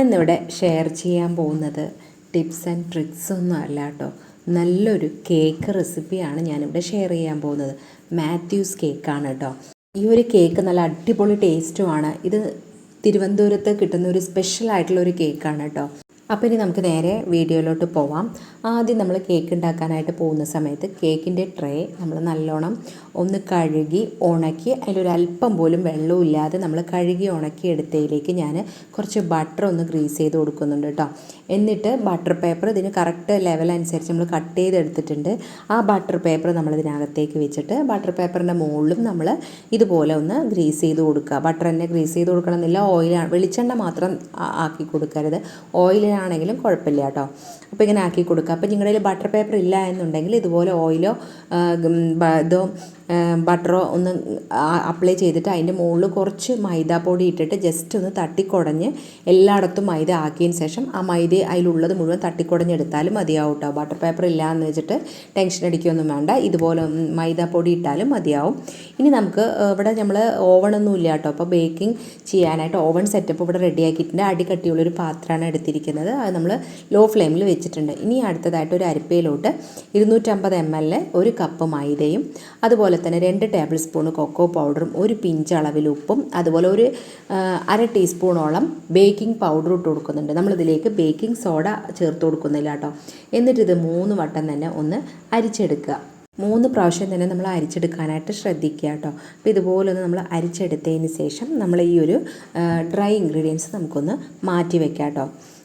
ഇന്നിവിടെ ഷെയർ ചെയ്യാൻ പോകുന്നത് ടിപ്സ് ആൻഡ് ട്രിക്സ് ഒന്നും അല്ല കേട്ടോ നല്ലൊരു കേക്ക് റെസിപ്പിയാണ് ഞാനിവിടെ ഷെയർ ചെയ്യാൻ പോകുന്നത്. മാത്യൂസ് കേക്കാണ് കേട്ടോ ഈ ഒരു കേക്ക് നല്ല അടിപൊളി ടേസ്റ്റുമാണ് ഇത് തിരുവനന്തപുരത്ത് കിട്ടുന്ന ഒരു സ്പെഷ്യൽ ആയിട്ടുള്ള ഒരു കേക്കാണ് കേട്ടോ അപ്പോൾ ഇനി നമുക്ക് നേരെ വീഡിയോയിലോട്ട് പോവാം. ആദ്യം നമ്മൾ കേക്ക് ഉണ്ടാക്കാനായിട്ട് പോകുന്ന സമയത്ത് കേക്കിന്റെ ട്രേ നമ്മൾ നല്ലോണം ഒന്ന് കഴുകി ഉണക്കി അതിലൊരല്പം പോലും വെള്ളമില്ലാതെ നമ്മൾ കഴുകി ഉണക്കി എടുത്തതിലേക്ക് ഞാൻ കുറച്ച് ബട്ടർ ഒന്ന് ഗ്രീസ് ചെയ്ത് കൊടുക്കുന്നുണ്ട് കേട്ടോ എന്നിട്ട് ബട്ടർ പേപ്പർ ഇതിന് കറക്റ്റ് ലെവൽ അനുസരിച്ച് നമ്മൾ കട്ട് ചെയ്തെടുത്തിട്ടുണ്ട് ആ ബട്ടർ പേപ്പർ നമ്മൾ ഇതിനകത്തേക്ക് വെച്ചിട്ട് ബട്ടർ പേപ്പറിന്റെ മുകളിലും നമ്മൾ ഇതുപോലെ ഒന്ന് ഗ്രീസ് ചെയ്ത് കൊടുക്കുക ബട്ടർ തന്നെ ഗ്രീസ് ചെയ്ത് കൊടുക്കണമെന്നില്ല ഓയിലാണ് വെളിച്ചെണ്ണ മാത്രം ആക്കി കൊടുക്കരുത് ഓയിലാണെങ്കിലും കുഴപ്പമില്ല കേട്ടോ അപ്പോൾ ഇങ്ങനെ ആക്കി കൊടുക്കുക അപ്പോൾ നിങ്ങളുടെ ബട്ടർ പേപ്പർ ഇല്ല എന്നുണ്ടെങ്കിൽ ഇതുപോലെ ഓയിലോ ഇതോ ബട്ടറോ ഒന്ന് അപ്ലൈ ചെയ്തിട്ട് അതിന്റെ മുകളിൽ കുറച്ച് മൈദാപ്പൊടി ഇട്ടിട്ട് ജസ്റ്റ് ഒന്ന് തട്ടിക്കുടഞ്ഞ് എല്ലായിടത്തും മൈദ ആക്കിയതിന് ശേഷം ആ മൈദ അതിലുള്ളത് മുഴുവൻ തട്ടിക്കുടഞ്ഞെടുത്താലും മതിയാവും കേട്ടോ ബട്ടർ പേപ്പർ ഇല്ല എന്ന് വെച്ചിട്ട് ടെൻഷൻ അടിക്കുകയൊന്നും വേണ്ട. ഇതുപോലെ മൈദാപ്പൊടി ഇട്ടാലും മതിയാവും. ഇനി നമുക്ക് ഇവിടെ നമ്മൾ ഓവണൊന്നും ഇല്ല കേട്ടോ അപ്പോൾ ബേക്കിംഗ് ചെയ്യാനായിട്ട് ഓവൺ സെറ്റപ്പ് ഇവിടെ റെഡിയാക്കിയിട്ടുണ്ട് ആക്കിയിട്ടുണ്ട്. അടി കട്ടിയുള്ളൊരു പാത്രമാണ് എടുത്തിരിക്കുന്നത്. അത് നമ്മൾ ലോ ഫ്ലെയിമിൽ വെച്ചിട്ടുണ്ട്. ഇനി അടുത്തതായിട്ട് ഒരു അരിപ്പയിലോട്ട് ഇരുന്നൂറ്റമ്പത് എം എൽ ഒരു കപ്പ് മൈദയും അതുപോലെ തന്നെ രണ്ട് ടേബിൾ സ്പൂൺ കൊക്കോ പൗഡറും ഒരു പിഞ്ച് അളവിൽ ഉപ്പും അതുപോലെ ഒരു അര ടീസ്പൂണോളം ബേക്കിംഗ് പൗഡർ ഇട്ട് കൊടുക്കുന്നുണ്ട്. നമ്മളിതിലേക്ക് ബേക്കിംഗ് സോഡ ചേർത്ത് കൊടുക്കുന്നില്ല കേട്ടോ. എന്നിട്ട് ഇത് മൂന്ന് വട്ടം തന്നെ ഒന്ന് അരിച്ചെടുക്കുക. മൂന്ന് പ്രാവശ്യം തന്നെ നമ്മൾ അരിച്ചെടുക്കാനായിട്ട് ശ്രദ്ധിക്കുക കേട്ടോ. അപ്പോൾ ഇതുപോലെ ഒന്ന് നമ്മൾ അരിച്ചെടുത്തതിന് ശേഷം നമ്മൾ ഈ ഒരു ഡ്രൈ ഇൻഗ്രീഡിയൻസ് നമുക്കൊന്ന് മാറ്റി വെക്കാം കേട്ടോ.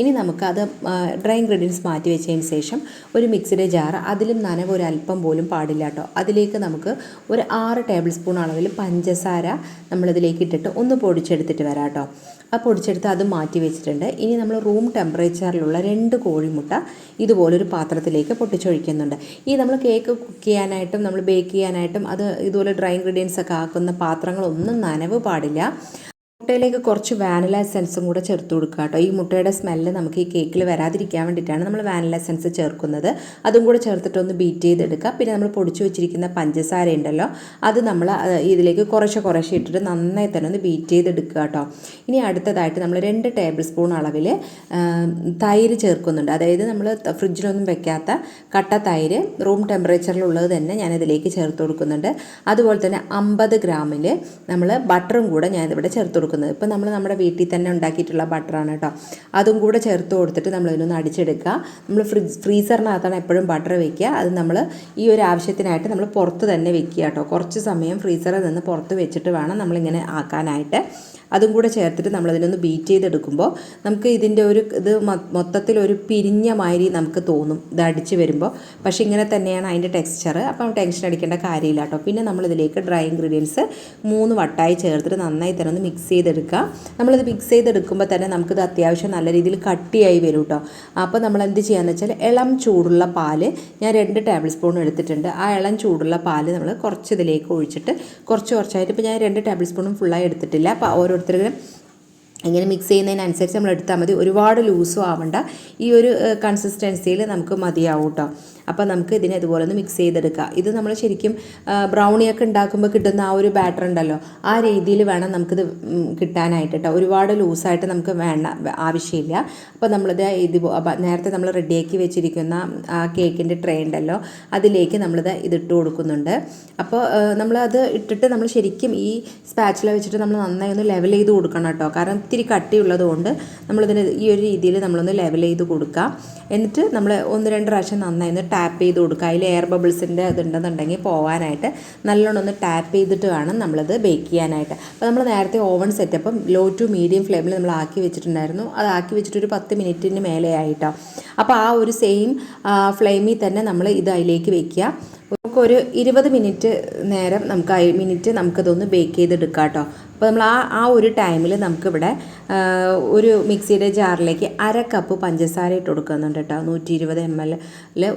ഇനി നമുക്ക് അത് ഡ്രൈ ഇൻഗ്രീഡിയൻസ് മാറ്റി വെച്ചതിന് ശേഷം ഒരു മിക്സിയുടെ ജാർ അതിലും നനവ് ഒരു അല്പം പോലും പാടില്ല കേട്ടോ അതിലേക്ക് നമുക്ക് ഒരു ആറ് ടേബിൾ സ്പൂൺ അളവിൽ പഞ്ചസാര നമ്മളിതിലേക്ക് ഇട്ടിട്ട് ഒന്ന് പൊടിച്ചെടുത്തിട്ട് വരാം കേട്ടോ ആ പൊടിച്ചെടുത്ത് അത് മാറ്റി വെച്ചിട്ടുണ്ട്. ഇനി നമ്മൾ റൂം ടെമ്പറേച്ചറിലുള്ള രണ്ട് കോഴിമുട്ട ഇതുപോലൊരു പാത്രത്തിലേക്ക് പൊട്ടിച്ചൊഴിക്കുന്നുണ്ട്. ഈ നമ്മൾ കേക്ക് കുക്ക് ചെയ്യാനായിട്ടും നമ്മൾ ബേക്ക് ചെയ്യാനായിട്ടും അത് ഇതുപോലെ ഡ്രൈ ഇൻഗ്രീഡിയൻസ് ഒക്കെ ആക്കുന്ന പാത്രങ്ങളൊന്നും നനവ് പാടില്ല. മുട്ടയിലേക്ക് കുറച്ച് വാനില എസൻസും കൂടെ ചേർത്ത് കൊടുക്കുക കേട്ടോ. ഈ മുട്ടയുടെ സ്മെല്ല് നമുക്ക് ഈ കേക്കിൽ വരാതിരിക്കാൻ വേണ്ടിയിട്ടാണ് നമ്മൾ വാനില എസൻസ് ചേർക്കുന്നത്. അതും കൂടെ ചേർത്തിട്ടൊന്ന് ബീറ്റ് ചെയ്തെടുക്കുക. പിന്നെ നമ്മൾ പൊടിച്ചു വെച്ചിരിക്കുന്ന പഞ്ചസാര ഉണ്ടല്ലോ അത് നമ്മൾ ഇതിലേക്ക് കുറച്ച് കുറച്ച് ഇട്ടിട്ട് നന്നായി തന്നെ ഒന്ന് ബീറ്റ് ചെയ്തെടുക്കുക കേട്ടോ. ഇനി അടുത്തതായിട്ട് നമ്മൾ രണ്ട് ടേബിൾ സ്പൂൺ അളവിൽ തൈര് ചേർക്കുന്നുണ്ട്. അതായത് നമ്മൾ ഫ്രിഡ്ജിലൊന്നും വെക്കാത്ത കട്ട തൈര് റൂം ടെമ്പറേച്ചറിലുള്ളത് തന്നെ ഞാൻ ഇതിലേക്ക് ചേർത്ത് കൊടുക്കുന്നുണ്ട്. അതുപോലെ തന്നെ അമ്പത് ഗ്രാമിൽ നമ്മൾ ബട്ടറും കൂടെ ഞാൻ ഇവിടെ ചേർത്ത് കൊടുക്കുന്നത്. ഇപ്പം നമ്മൾ നമ്മുടെ വീട്ടിൽ തന്നെ ഉണ്ടാക്കിയിട്ടുള്ള ബട്ടറാണ് കേട്ടോ. അതും കൂടെ ചേർത്ത് കൊടുത്തിട്ട് നമ്മൾ ഇതിനൊന്ന് അടിച്ചെടുക്കുക. നമ്മൾ ഫ്രിഡ്ജ് ഫ്രീസറിനകത്താണ് എപ്പോഴും ബട്ടർ വെക്കുക. അത് നമ്മൾ ഈ ഒരു ആവശ്യത്തിനായിട്ട് നമ്മൾ പുറത്ത് തന്നെ വെക്കുക കേട്ടോ. കുറച്ച് സമയം ഫ്രീസറിൽ നിന്ന് പുറത്ത് വെച്ചിട്ട് വേണം നമ്മളിങ്ങനെ ആക്കാനായിട്ട്. അതും കൂടെ ചേർത്തിട്ട് നമ്മളതിനൊന്ന് ബീറ്റ് ചെയ്തെടുക്കുമ്പോൾ നമുക്ക് ഇതിന്റെ ഒരു ഇത് മൊത്തത്തിൽ ഒരു പിരിഞ്ഞ മാതിരി നമുക്ക് തോന്നും. ഇത് അടിച്ച് വരുമ്പോൾ പക്ഷേ ഇങ്ങനെ തന്നെയാണ് അതിന്റെ ടെക്സ്ചർ അപ്പം ടെൻഷൻ അടിക്കേണ്ട കാര്യമില്ല കേട്ടോ. പിന്നെ നമ്മളിതിലേക്ക് ഡ്രൈ ഇൻഗ്രീഡിയൻസ് മൂന്ന് വട്ടായി ചേർത്തിട്ട് നന്നായി തന്നെ ഒന്ന് മിക്സ് ചെയ്തെടുക്കുക. നമ്മളിത് മിക്സ് ചെയ്തെടുക്കുമ്പോൾ തന്നെ നമുക്കിത് അത്യാവശ്യം നല്ല രീതിയിൽ കട്ടിയായി വരും കേട്ടോ. അപ്പോൾ നമ്മൾ എന്ത് ചെയ്യാന്ന് വെച്ചാൽ ഇളം ചൂടുള്ള പാൽ ഞാൻ രണ്ട് ടേബിൾ സ്പൂൺ എടുത്തിട്ടുണ്ട്. ആ ഇളം ചൂടുള്ള പാൽ നമ്മൾ കുറച്ച് ഇതിലേക്ക് ഒഴിച്ചിട്ട് കുറച്ച് കുറച്ചായിട്ട് ഇപ്പോൾ ഞാൻ രണ്ട് ടേബിൾ സ്പൂണും ഫുള്ളായി എടുത്തിട്ടില്ല. അപ്പോൾ ഓരോരുത്തർക്കും ഇങ്ങനെ മിക്സ് ചെയ്യുന്നതിനനുസരിച്ച് നമ്മൾ എടുത്താൽ മതി. ഒരുപാട് ലൂസും ആവണ്ട. ഈ ഒരു കൺസിസ്റ്റൻസിയിൽ നമുക്ക് മതിയാവും കേട്ടോ അപ്പോൾ നമുക്ക് ഇതിനെ ഇതുപോലെ ഒന്ന് മിക്സ് ചെയ്തെടുക്കുക ഇത് നമ്മൾ ശരിക്കും ബ്രൗണിയൊക്കെ ഉണ്ടാക്കുമ്പോൾ കിട്ടുന്ന ആ ഒരു ബാറ്റർ ഉണ്ടല്ലോ ആ രീതിയിൽ വേണം നമുക്കിത് കിട്ടാനായിട്ട് കേട്ടോ ഒരുപാട് ലൂസായിട്ട് നമുക്ക് വേണ്ട ആവശ്യമില്ല. അപ്പോൾ നമ്മളിത് ഇത് നേരത്തെ നമ്മൾ റെഡിയാക്കി വെച്ചിരിക്കുന്ന ആ കേക്കിന്റെ ട്രേ ഉണ്ടല്ലോ അതിലേക്ക് നമ്മളിത് ഇതിട്ട് കൊടുക്കുന്നുണ്ട്. അപ്പോൾ നമ്മളത് ഇട്ടിട്ട് നമ്മൾ ശരിക്കും ഈ സ്പാച്ചില വെച്ചിട്ട് നമ്മൾ നന്നായി ഒന്ന് ലെവൽ ചെയ്ത് കൊടുക്കണം കേട്ടോ കാരണം ഇത്തിരി കട്ടിയുള്ളത് കൊണ്ട് നമ്മളിതിന് ഈ ഒരു രീതിയിൽ നമ്മളൊന്ന് ലെവൽ ചെയ്ത് കൊടുക്കുക എന്നിട്ട് നമ്മൾ ഒന്ന് രണ്ട് പ്രാവശ്യം നന്നായി ഒന്ന് ടാപ്പ് ചെയ്ത് കൊടുക്കുക. അതിൽ എയർ ബബിൾസിന്റെ ഇതുണ്ടെന്നുണ്ടെങ്കിൽ പോകാനായിട്ട് നല്ലോണം ഒന്ന് ടാപ്പ് ചെയ്തിട്ട് വേണം നമ്മളത് ബേക്ക് ചെയ്യാനായിട്ട്. അപ്പോൾ നമ്മൾ നേരത്തെ ഓവൺ സെറ്റപ്പം ലോ ടു മീഡിയം ഫ്ലെയിമിൽ നമ്മൾ ആക്കി വെച്ചിട്ടുണ്ടായിരുന്നു. അത് ആക്കി വെച്ചിട്ട് ഒരു പത്ത് മിനിറ്റിന് മേലെ ആയിട്ടോ. അപ്പോൾ ആ ഒരു സെയിം ഫ്ലെയിമിൽ തന്നെ നമ്മൾ ഇത് അതിലേക്ക് വെക്കുക. നമുക്കൊരു ഇരുപത് മിനിറ്റ് നേരം നമുക്ക് മിനിറ്റ് നമുക്കതൊന്ന് ബേക്ക് ചെയ്തെടുക്കാം കേട്ടോ അപ്പോൾ നമ്മൾ ആ ആ ഒരു ടൈമിൽ നമുക്കിവിടെ ഒരു മിക്സിയുടെ ജാറിലേക്ക് അര കപ്പ് പഞ്ചസാര ഇട്ട് കൊടുക്കുന്നുണ്ട് കേട്ടോ. നൂറ്റി ഇരുപത് എം എൽ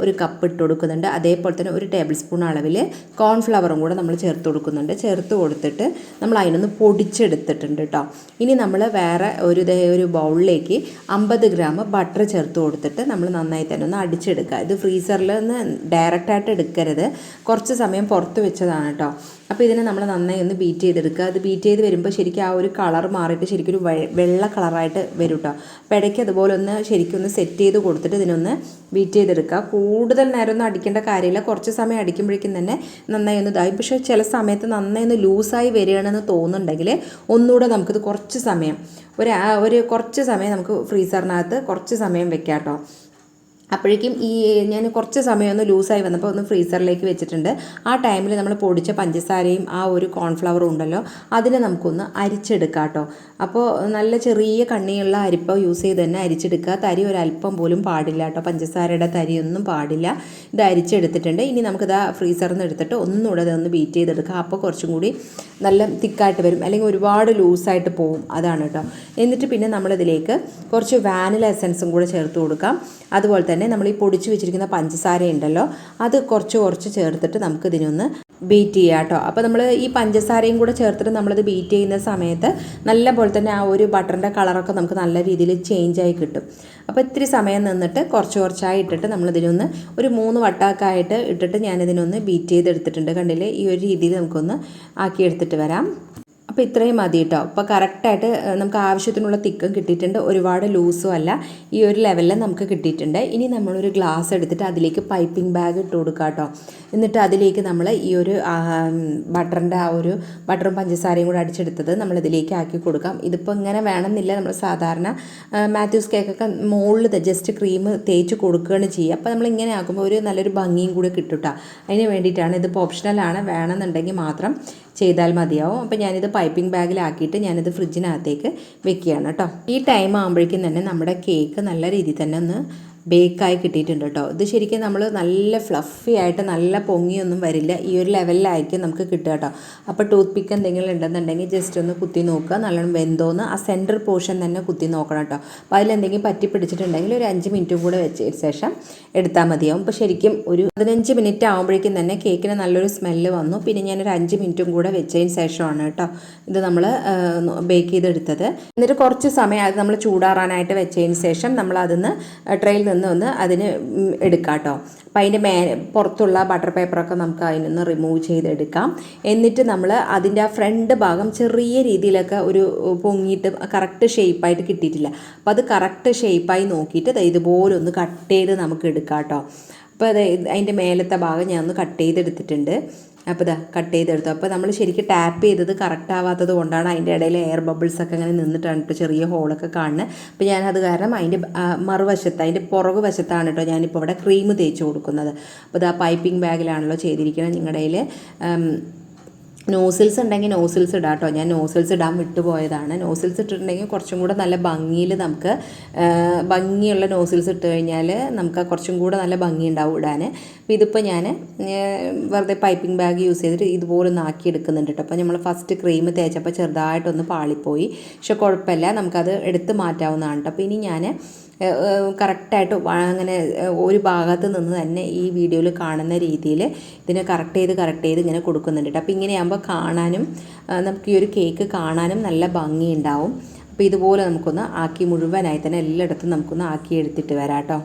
ഒരു കപ്പ് ഇട്ട് കൊടുക്കുന്നുണ്ട്. അതേപോലെ തന്നെ ഒരു ടേബിൾ സ്പൂൺ അളവിൽ കോൺഫ്ലവറും കൂടെ നമ്മൾ ചേർത്ത് കൊടുക്കുന്നുണ്ട്. ചേർത്ത് കൊടുത്തിട്ട് നമ്മൾ അതിനൊന്ന് പൊടിച്ചെടുത്തിട്ടുണ്ട് കേട്ടോ. ഇനി നമ്മൾ വേറെ ഒരു ഒരു ബൗളിലേക്ക് അമ്പത് ഗ്രാം ബട്ടർ ചേർത്ത് കൊടുത്തിട്ട് നമ്മൾ നന്നായി തന്നെ ഒന്ന് അടിച്ചെടുക്കുക. ഇത് ഫ്രീസറിൽ നിന്ന് ഡയറക്റ്റായിട്ട് എടുക്കരുത്. കുറച്ച് സമയം പുറത്ത് വെച്ചതാണ് കേട്ടോ. അപ്പോൾ ഇതിനെ നമ്മൾ നന്നായി ഒന്ന് ബീറ്റ് ചെയ്തെടുക്കുക. അത് ബീറ്റ് ചെയ്ത് വരുമ്പോൾ ശരിക്കും ആ ഒരു കളർ മാറിയിട്ട് ശരിക്കും ഒരു വെള്ള കളറായിട്ട് വരും കേട്ടോ അപ്പോൾ ഇടയ്ക്ക് അതുപോലെ ഒന്ന് ശരിക്കും ഒന്ന് സെറ്റ് ചെയ്ത് കൊടുത്തിട്ട് ഇതിനൊന്ന് ബീറ്റ് ചെയ്തെടുക്കുക. കൂടുതൽ നേരം ഒന്നും അടിക്കേണ്ട കാര്യമില്ല. കുറച്ച് സമയം അടിക്കുമ്പോഴേക്കും തന്നെ നന്നായി ഒന്ന് ഇതായി. പക്ഷേ ചില സമയത്ത് നന്നായി ഒന്ന് ലൂസായി വരികയാണെന്ന് തോന്നുന്നുണ്ടെങ്കിൽ ഒന്നുകൂടെ നമുക്കിത് കുറച്ച് സമയം ഒരു ഒരു കുറച്ച് സമയം നമുക്ക് ഫ്രീസറിനകത്ത് കുറച്ച് സമയം വെക്കാം കേട്ടോ അപ്പോഴേക്കും ഈ ഞാൻ കുറച്ച് സമയം ഒന്ന് ലൂസായി വന്നപ്പോൾ ഒന്ന് ഫ്രീസറിലേക്ക് വെച്ചിട്ടുണ്ട്. ആ ടൈമിൽ നമ്മൾ പൊടിച്ച പഞ്ചസാരയും ആ ഒരു കോൺഫ്ലവറും ഉണ്ടല്ലോ അതിനെ നമുക്കൊന്ന് അരിച്ചെടുക്കാം കേട്ടോ. അപ്പോൾ നല്ല ചെറിയ കണ്ണിയുള്ള അരിപ്പ യൂസ് ചെയ്ത് തന്നെ അരിച്ചെടുക്കുക. തരി ഒരല്പം പോലും പാടില്ല കേട്ടോ. പഞ്ചസാരയുടെ തരിയൊന്നും പാടില്ല. ഇത് അരിച്ചെടുത്തിട്ടുണ്ട്. ഇനി നമുക്കിത് ഫ്രീസറിൽ നിന്ന് എടുത്തിട്ട് ഒന്നുകൂടെ ഇതൊന്ന് ബീറ്റ് ചെയ്തെടുക്കുക അപ്പോൾ കുറച്ചും കൂടി നല്ല തിക്കായിട്ട് വരും. അല്ലെങ്കിൽ ഒരുപാട് ലൂസായിട്ട് പോവും. അതാണ് കേട്ടോ. എന്നിട്ട് പിന്നെ നമ്മളിതിലേക്ക് കുറച്ച് വാനില എസൻസും കൂടെ ചേർത്ത് കൊടുക്കാം. അതുപോലെ തന്നെ നമ്മൾ ഈ പൊടിച്ച് വെച്ചിരിക്കുന്ന പഞ്ചസാര ഉണ്ടല്ലോ അത് കുറച്ച് കുറച്ച് ചേർത്തിട്ട് നമുക്ക് ഇതിനൊന്ന് ബീറ്റ് ചെയ്യാം കേട്ടോ. അപ്പോൾ നമ്മൾ ഈ പഞ്ചസാരയും കൂടെ ചേർത്തിട്ട് നമ്മളിത് ബീറ്റ് ചെയ്യുന്ന സമയത്ത് നല്ല പോലെ തന്നെ ആ ഒരു ബട്ടറിന്റെ കളറൊക്കെ നമുക്ക് നല്ല രീതിയിൽ ചേഞ്ച് ആയി കിട്ടും. അപ്പോൾ ഇത്തിരി സമയം നിന്നിട്ട് കുറച്ച് കുറച്ചായി ഇട്ടിട്ട് നമ്മളിതിനൊന്ന് ഒരു മൂന്ന് വട്ടമൊക്കെ ആയിട്ട് ഇട്ടിട്ട് ഞാനിതിനൊന്ന് ബീറ്റ് ചെയ്തെടുത്തിട്ടുണ്ട്. കണ്ടില്ലേ? ഈ ഒരു രീതിയിൽ നമുക്കൊന്ന് ആക്കി എടുത്തിട്ട് വരാം. അപ്പോൾ ഇത്രയും മതി കേട്ടോ അപ്പോൾ കറക്റ്റായിട്ട് നമുക്ക് ആവശ്യത്തിനുള്ള തിക്കും കിട്ടിയിട്ടുണ്ട്. ഒരുപാട് ലൂസും അല്ല ഈ ഒരു ലെവലിൽ നമുക്ക് കിട്ടിയിട്ടുണ്ട്. ഇനി നമ്മളൊരു ഗ്ലാസ് എടുത്തിട്ട് അതിലേക്ക് പൈപ്പിംഗ് ബാഗ് ഇട്ട് കൊടുക്കുക കേട്ടോ എന്നിട്ട് അതിലേക്ക് നമ്മൾ ഈ ഒരു ബട്ടറിന്റെ ആ ഒരു ബട്ടറും പഞ്ചസാരയും കൂടെ അടിച്ചെടുത്തത് നമ്മൾ ഇതിലേക്ക് ആക്കി കൊടുക്കാം. ഇതിപ്പോൾ ഇങ്ങനെ വേണമെന്നില്ല. നമ്മൾ സാധാരണ മാത്യൂസ് കേക്കൊക്കെ മുകളിൽ ജസ്റ്റ് ക്രീം തേച്ച് കൊടുക്കുകയാണ് ചെയ്യുക. അപ്പോൾ നമ്മൾ ഇങ്ങനെ ആക്കുമ്പോൾ ഒരു നല്ലൊരു ഭംഗിയും കൂടെ കിട്ടും അതിന് വേണ്ടിയിട്ടാണ്. ഇതിപ്പോൾ ഓപ്ഷണലാണ്. വേണമെന്നുണ്ടെങ്കിൽ മാത്രം ചെയ്താൽ മതിയാവും. അപ്പോൾ ഞാനിത് പൈപ്പിംഗ് ബാഗിലാക്കിയിട്ട് ഞാനിത് ഫ്രിഡ്ജിനകത്തേക്ക് വെക്കുകയാണ് കേട്ടോ. ഈ ടൈം ആകുമ്പോഴേക്കും തന്നെ നമ്മുടെ കേക്ക് നല്ല രീതിയിൽ തന്നെ ഒന്ന് ബേക്കായി കിട്ടിയിട്ടുണ്ട് കേട്ടോ ഇത് ശരിക്കും നമ്മൾ നല്ല ഫ്ലഫി ആയിട്ട് നല്ല പൊങ്ങിയൊന്നും വരില്ല. ഈ ഒരു ലെവലിലായിരിക്കും നമുക്ക് കിട്ടുക കേട്ടോ അപ്പോൾ ടൂത്ത് പിക്ക് എന്തെങ്കിലും ഉണ്ടെന്നുണ്ടെങ്കിൽ ജസ്റ്റ് ഒന്ന് കുത്തി നോക്കുക. നല്ലോണം വെന്തോന്ന് ആ സെന്റർ പോർഷൻ തന്നെ കുത്തി നോക്കണം കേട്ടോ അപ്പോൾ അതിലെന്തെങ്കിലും പറ്റി പിടിച്ചിട്ടുണ്ടെങ്കിൽ ഒരു അഞ്ച് മിനിറ്റും കൂടെ വെച്ച ശേഷം എടുത്താൽ മതിയാവും. അപ്പോൾ ശരിക്കും ഒരു പതിനഞ്ച് മിനിറ്റ് ആകുമ്പോഴേക്കും തന്നെ കേക്കിന് നല്ലൊരു സ്മെല്ല് വന്നു. പിന്നെ ഞാനൊരു അഞ്ച് മിനിറ്റും കൂടെ വെച്ചതിന് ശേഷമാണ് കേട്ടോ ഇത് നമ്മൾ ബേക്ക് ചെയ്തെടുത്തത്. എന്നിട്ട് കുറച്ച് സമയം അത് നമ്മൾ ചൂടാറാനായിട്ട് വെച്ചതിന് ശേഷം നമ്മൾ അതിന്ന് ട്രെയിൽ നിന്ന് ഒന്ന് അതിന് എടുക്കാം കേട്ടോ അപ്പം അതിന്റെ മേ പുറത്തുള്ള ബട്ടർ പേപ്പറൊക്കെ നമുക്ക് അതിൽ നിന്ന് റിമൂവ് ചെയ്തെടുക്കാം. എന്നിട്ട് നമ്മൾ അതിന്റെ ആ ഫ്രണ്ട് ഭാഗം ചെറിയ രീതിയിലൊക്കെ ഒരു പൊങ്ങിയിട്ട് കറക്റ്റ് ഷേപ്പായിട്ട് കിട്ടിയിട്ടില്ല. അപ്പോൾ അത് കറക്റ്റ് ഷേപ്പായി നോക്കിയിട്ട് ഇതുപോലെ ഒന്ന് കട്ട് ചെയ്ത് നമുക്ക് എടുക്കാം കേട്ടോ അപ്പോൾ അത് അതിന്റെ മേലത്തെ ഭാഗം ഞാൻ ഒന്ന് കട്ട് ചെയ്തെടുത്തിട്ടുണ്ട്. അപ്പോൾ ഇതാ കട്ട് ചെയ്തെടുത്തു. അപ്പോൾ നമ്മൾ ശരിക്കും ടാപ്പ് ചെയ്തത് കറക്റ്റ് ആവാത്തത് കൊണ്ടാണ് അതിന്റെ ഇടയിൽ എയർ ബബിൾസ് ഒക്കെ അങ്ങനെ നിന്നിട്ടാണ് കേട്ടോ ചെറിയ ഹോളൊക്കെ കാണുന്നത് അപ്പോൾ ഞാനത് കാരണം അതിന്റെ മറുവശത്ത് അതിന്റെ പുറകു വശത്താണ് കേട്ടോ ഞാനിപ്പോൾ ഇവിടെ ക്രീം തേച്ച് കൊടുക്കുന്നത്. അപ്പോൾ ഇതാ പൈപ്പിംഗ് ബാഗിലാണല്ലോ ചെയ്തിരിക്കുന്നത് നിങ്ങളുടെ നോസിൽസ് ഉണ്ടെങ്കിൽ നോസിൽസ് ഇടാം കേട്ടോ ഞാൻ നോസിൽസ് ഇടാൻ വിട്ടുപോയതാണ്. നോസിൽസ് ഇട്ടിട്ടുണ്ടെങ്കിൽ കുറച്ചും കൂടെ നല്ല ഭംഗിയിൽ നമുക്ക് ഭംഗിയുള്ള നോസിൽസ് ഇട്ട് കഴിഞ്ഞാൽ നമുക്ക് കുറച്ചും കൂടെ നല്ല ഭംഗി ഉണ്ടാവും ഇടാൻ അപ്പോൾ ഇതിപ്പോൾ ഞാൻ വെറുതെ പൈപ്പിംഗ് ബാഗ് യൂസ് ചെയ്തിട്ട് ഇതുപോലെ ഒന്ന് ആക്കി എടുക്കുന്നുണ്ട് കേട്ടോ അപ്പോൾ നമ്മൾ ഫസ്റ്റ് ക്രീം തേച്ചപ്പോൾ ചെറുതായിട്ടൊന്ന് പാളിപ്പോയി. പക്ഷെ കുഴപ്പമില്ല നമുക്കത് എടുത്ത് മാറ്റാവുന്നതാണ് കേട്ടോ അപ്പോൾ ഇനി ഞാൻ കറക്റ്റായിട്ട് അങ്ങനെ ഒരു ഭാഗത്ത് നിന്ന് തന്നെ ഈ വീഡിയോയിൽ കാണുന്ന രീതിയിൽ ഇതിനെ കറക്റ്റ് ചെയ്ത് കറക്റ്റ് ചെയ്ത് ഇങ്ങനെ കൊടുക്കുന്നുണ്ട് കേട്ടോ അപ്പോൾ ഇങ്ങനെയാകുമ്പോൾ കാണാനും നമുക്ക് ഈ ഒരു കേക്ക് കാണാനും നല്ല ഭംഗിയുണ്ടാവും. അപ്പോൾ ഇതുപോലെ നമുക്കൊന്ന് ആക്കി മുഴുവനായി തന്നെ എല്ലായിടത്തും നമുക്കൊന്ന് ആക്കി എടുത്തിട്ട് വരാം കേട്ടോ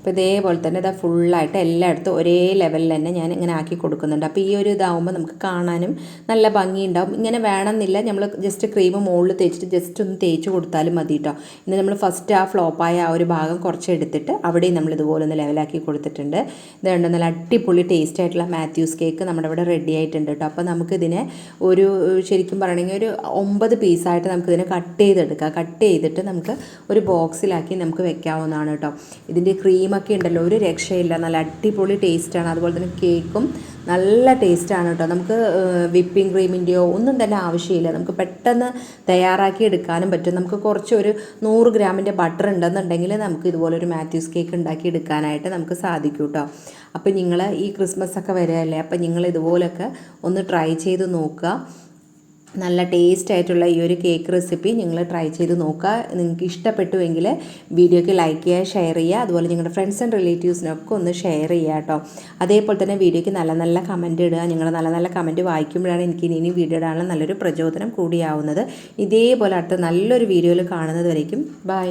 അപ്പോൾ ഇതേപോലെ തന്നെ ഇതാ ഫുള്ളായിട്ട് എല്ലായിടത്തും ഒരേ ലെവലിൽ തന്നെ ഞാൻ ഇങ്ങനെ ആക്കി കൊടുക്കുന്നുണ്ട്. അപ്പോൾ ഈ ഒരു ഇതാവുമ്പോൾ നമുക്ക് കാണാനും നല്ല ഭംഗിയുണ്ടാവും. ഇങ്ങനെ വേണമെന്നില്ല. നമ്മൾ ജസ്റ്റ് ക്രീം മുകളിൽ തേച്ചിട്ട് ജസ്റ്റ് ഒന്ന് തേച്ച് കൊടുത്താലും മതി കേട്ടോ ഇന്ന് നമ്മൾ ഫസ്റ്റ് ആ ഫ്ലോപ്പായ ആ ഒരു ഭാഗം കുറച്ച് എടുത്തിട്ട് അവിടെയും നമ്മൾ ഇതുപോലെ ഒന്ന് ലെവലാക്കി കൊടുത്തിട്ടുണ്ട്. ഇത് കണ്ടോ? നല്ല അടിപൊളി ടേസ്റ്റ് ആയിട്ടുള്ള മാത്യൂസ് കേക്ക് നമ്മുടെ ഇവിടെ റെഡി ആയിട്ടുണ്ട് കേട്ടോ അപ്പോൾ നമുക്കിതിനെ ഒരു ശരിക്കും പറയണമെങ്കിൽ ഒരു ഒമ്പത് പീസായിട്ട് നമുക്കിതിനെ കട്ട് ചെയ്തെടുക്കാം. കട്ട് ചെയ്തിട്ട് നമുക്ക് ഒരു ബോക്സിലാക്കി നമുക്ക് വെക്കാവുന്നതാണ് കേട്ടോ ഇതിന്റെ ക്രീമൊക്കെ ഉണ്ടല്ലോ ഒരു രക്ഷയില്ല. നല്ല അടിപൊളി ടേസ്റ്റാണ് അതുപോലെ തന്നെ കേക്കും നല്ല ടേസ്റ്റാണ് കേട്ടോ നമുക്ക് വിപ്പിംഗ് ക്രീമിന്റെയോ ഒന്നും തന്നെ ആവശ്യമില്ല. നമുക്ക് പെട്ടെന്ന് തയ്യാറാക്കി എടുക്കാനും പറ്റും. നമുക്ക് കുറച്ച് ഒരു നൂറ് ഗ്രാമിന്റെ ബട്ടർ ഉണ്ടെന്നുണ്ടെങ്കിൽ നമുക്ക് ഇതുപോലെ ഒരു മാത്യൂസ് കേക്ക് ഉണ്ടാക്കി എടുക്കാനായിട്ട് നമുക്ക് സാധിക്കും കേട്ടോ അപ്പോൾ നിങ്ങൾ ഈ ക്രിസ്മസ് ഒക്കെ വരികയല്ലേ? അപ്പോൾ നിങ്ങൾ ഇതുപോലൊക്കെ ഒന്ന് ട്രൈ ചെയ്ത് നോക്കുക. നല്ല ടേസ്റ്റ് ആയിട്ടുള്ള ഈ ഒരു കേക്ക് റെസിപ്പി നിങ്ങൾ ട്രൈ ചെയ്ത് നോക്കുക. നിങ്ങൾക്ക് ഇഷ്ടപ്പെട്ടുവെങ്കിൽ വീഡിയോയ്ക്ക് ലൈക്ക് ചെയ്യുക ഷെയർ ചെയ്യുക. അതുപോലെ നിങ്ങളുടെ ഫ്രണ്ട്സ് ആൻഡ് റിലേറ്റീവ്സിനൊക്കെ ഒന്ന് ഷെയർ ചെയ്യുക കേട്ടോ. അതേപോലെ തന്നെ വീഡിയോയ്ക്ക് നല്ല നല്ല കമന്റ് ഇടുക. നിങ്ങൾ നല്ല നല്ല കമന്റ് വായിക്കുമ്പോഴാണ് എനിക്ക് ഇനി വീഡിയോ ഇടാനുള്ള നല്ലൊരു പ്രചോദനം കൂടിയാവുന്നത്. ഇതേപോലെ അടുത്ത നല്ലൊരു വീഡിയോയിൽ കാണുന്നത് വരയ്ക്കും ബൈ